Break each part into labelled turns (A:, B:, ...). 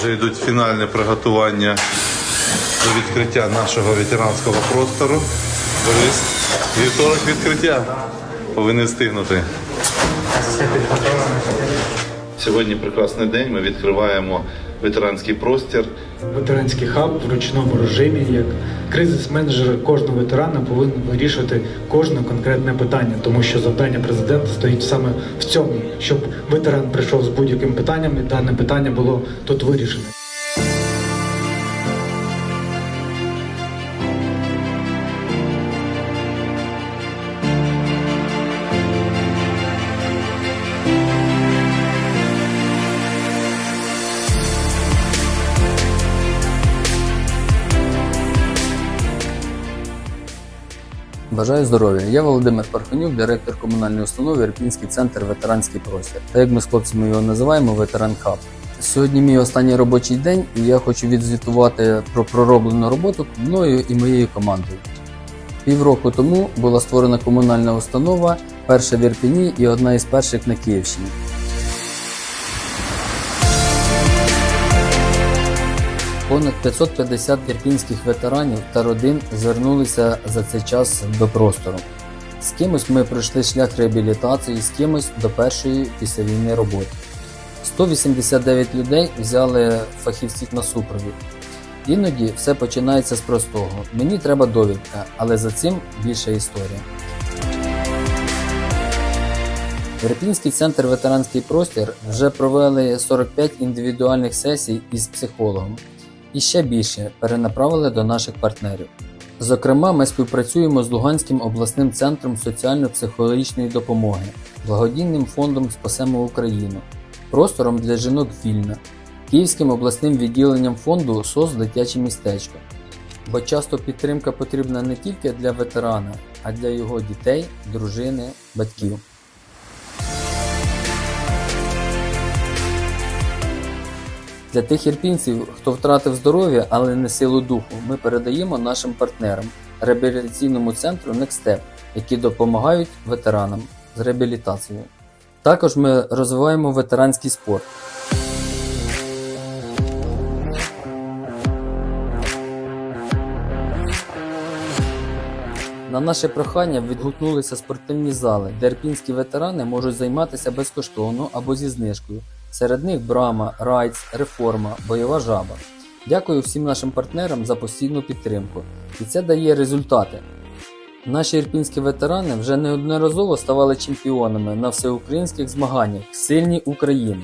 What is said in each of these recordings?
A: вже йдуть фінальні приготування до відкриття нашого ветеранського простору. Борис, вівторок відкриття. Повинен встигнути. Сьогодні прекрасний день. Ми відкриваємо ветеранський простір.
B: Ветеранський хаб в ручному режимі, як кризис-менеджер кожного ветерана повинен вирішувати кожне конкретне питання, тому що завдання президента стоїть саме в цьому, щоб ветеран прийшов з будь-яким питанням, і дане питання було тут вирішене.
C: Бажаю здоров'я. Я Володимир Парханюк, директор комунальної установи Ірпінський центр ветеранський простір. Та як ми з хлопцями його називаємо, ветеран хаб. Сьогодні мій останній робочий день, і я хочу відзвітувати про пророблену роботу мною і моєю командою. Півроку тому була створена комунальна установа, перша в Ірпіні і одна із перших на Київщині. Понад 550 ірпінських ветеранів та родин звернулися за цей час до простору. З кимось ми пройшли шлях реабілітації, з кимось до першої після війни роботи. 189 людей взяли фахівців на супровід. Іноді все починається з простого. Мені треба довідка, але за цим більша історія. Ірпінський центр ветеранський простір вже провели 45 індивідуальних сесій із психологом і ще більше перенаправили до наших партнерів. Зокрема, ми співпрацюємо з Луганським обласним центром соціально-психологічної допомоги, благодійним фондом Спасемо Україну, простором для жінок Вільна, Київським обласним відділенням фонду СОС Дитяче містечко. Бо часто підтримка потрібна не тільки для ветерана, а для його дітей, дружини, батьків. Для тих ірпінців, хто втратив здоров'я, але не силу духу, ми передаємо нашим партнерам реабілітаційному центру Step, які допомагають ветеранам з реабілітацією. Також ми розвиваємо ветеранський спорт. На наше прохання відгукнулися спортивні зали, де ірпінські ветерани можуть займатися безкоштовно або зі знижкою. Серед них Брама, Райц, Реформа, Бойова жаба. Дякую всім нашим партнерам за постійну підтримку. І це дає результати. Наші ірпінські ветерани вже неодноразово ставали чемпіонами на всеукраїнських змаганнях Сильні України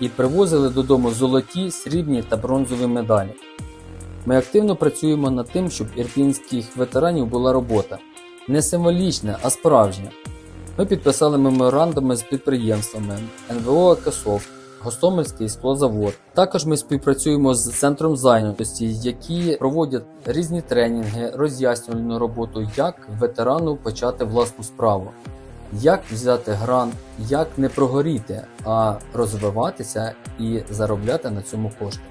C: і привозили додому золоті, срібні та бронзові медалі. Ми активно працюємо над тим, щоб ірпінських ветеранів була робота. Не символічна, а справжня. Ми підписали меморандуми з підприємствами НВО «Екософт», Гостомельський склозавод. Також ми співпрацюємо з центром зайнятості, які проводять різні тренінги, роз'яснювальну роботу, як ветерану почати власну справу, як взяти грант, як не прогоріти, а розвиватися і заробляти на цьому кошти.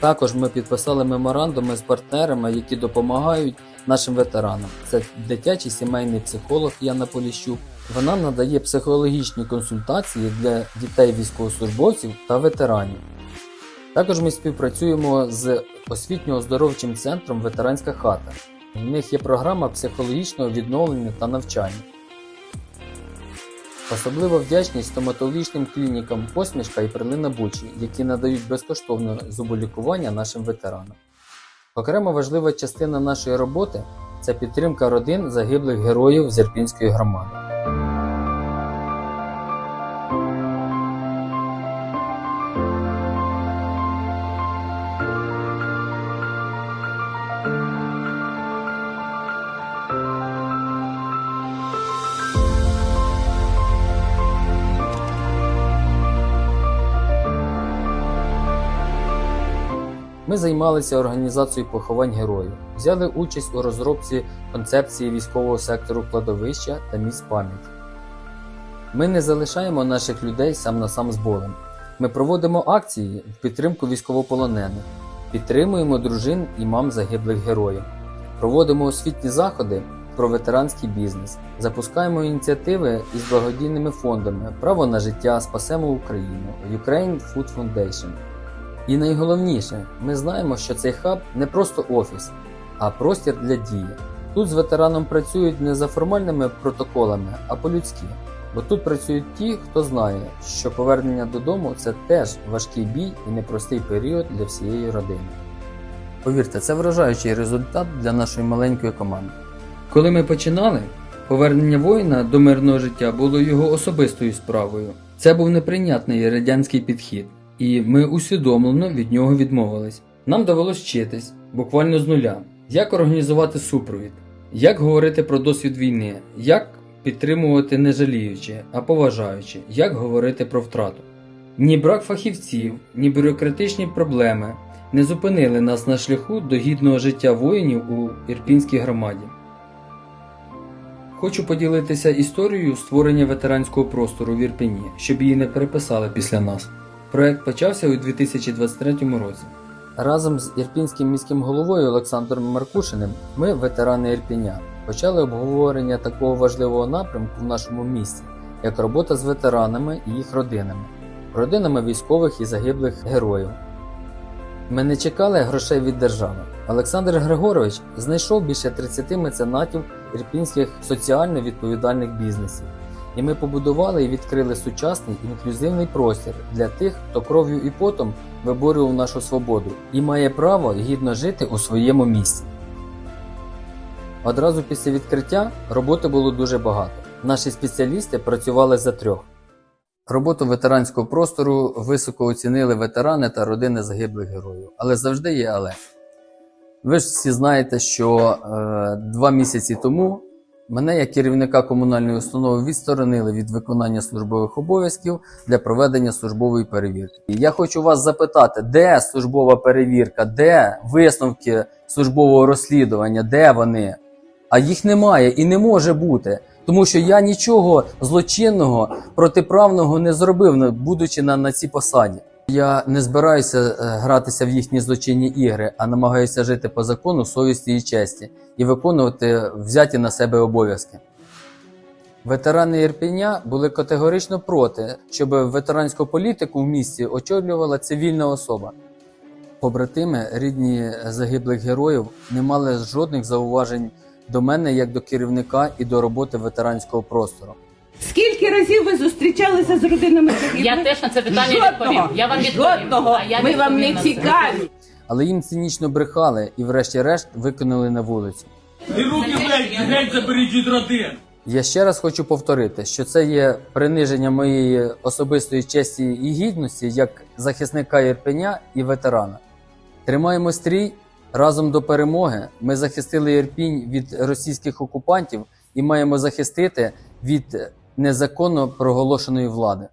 C: Також ми підписали меморандуми з партнерами, які допомагають нашим ветеранам. Це дитячий сімейний психолог Яна Поліщук. Вона надає психологічні консультації для дітей військовослужбовців та ветеранів. Також ми співпрацюємо з освітньо-оздоровчим центром Ветеранська хата. У них є програма психологічного відновлення та навчання. Особливо вдячність стоматологічним клінікам Посмішка і Перлина Бучі, які надають безкоштовне зуболікування нашим ветеранам. Окремо важлива частина нашої роботи це підтримка родин загиблих героїв з Ірпінської громади. Ми займалися організацією поховань героїв, взяли участь у розробці концепції військового сектору кладовища та місць пам'яті. Ми не залишаємо наших людей сам на сам з болем. Ми проводимо акції в підтримку військовополонених, підтримуємо дружин і мам загиблих героїв, проводимо освітні заходи про ветеранський бізнес, запускаємо ініціативи із благодійними фондами Право на життя, Спасемо Україну, Ukraine Food Foundation. І найголовніше, ми знаємо, що цей хаб не просто офіс, а простір для дії. Тут з ветераном працюють не за формальними протоколами, а по-людськи. Бо тут працюють ті, хто знає, що повернення додому це теж важкий бій і непростий період для всієї родини. Повірте, це вражаючий результат для нашої маленької команди. Коли ми починали, повернення воїна до мирного життя було його особистою справою. Це був неприйнятний радянський підхід, і ми усвідомлено від нього відмовились. Нам довелось вчитись, буквально з нуля, як організувати супровід, як говорити про досвід війни, як підтримувати не жаліючи, а поважаючи, як говорити про втрату. Ні брак фахівців, ні бюрократичні проблеми не зупинили нас на шляху до гідного життя воїнів у Ірпінській громаді. Хочу поділитися історією створення ветеранського простору в Ірпені, щоб її не переписали після нас. Проект почався у 2023 році. Разом з ірпінським міським головою Олександром Маркушиним ми, ветерани Ірпіня, почали обговорення такого важливого напрямку в нашому місті, як робота з ветеранами і їх родинами, родинами військових і загиблих героїв. Ми не чекали грошей від держави. Олександр Григорович знайшов більше 30 меценатів ірпінських соціально відповідальних бізнесів. І ми побудували і відкрили сучасний інклюзивний простір для тих, хто кров'ю і потом виборював нашу свободу і має право гідно жити у своєму місці. Одразу після відкриття роботи було дуже багато. Наші спеціалісти працювали за трьох. Роботу ветеранського простору високо оцінили ветерани та родини загиблих героїв. Але завжди є але. Ви ж всі знаєте, що е, два місяці тому мене, як керівника комунальної установи, відсторонили від виконання службових обов'язків для проведення службової перевірки. Я хочу вас запитати, де службова перевірка, де висновки службового розслідування, де вони? А їх немає і не може бути. Тому що я нічого злочинного, протиправного не зробив, будучи на, на цій посаді. Я не збираюся е, гратися в їхні злочинні ігри, а намагаюся жити по закону, совісті і честі і виконувати взяті на себе обов'язки. Ветерани Ірпеня були категорично проти, щоб ветеранську політику в місті очолювала цивільна особа. Побратими, рідні загиблих героїв, не мали жодних зауважень до мене як до керівника і до роботи ветеранського простору.
D: Скільки разів ви зустрічалися з родинами загиблих?
E: Я теж на це питання відповім. Я вам відповім.
D: Жодного.
E: А я
D: Ми вам
E: відповім
D: не
E: на це.
D: цікаві.
C: Але їм цинічно брехали і, врешті-решт, викинули на вулицю.
F: І руки геть, геть заберіть від родин.
C: Я ще раз хочу повторити, що це є приниження моєї особистої честі і гідності як захисника Ірпеня і ветерана. Тримаємо стрій разом до перемоги. Ми захистили Ірпінь від російських окупантів і маємо захистити від незаконно проголошеної влади.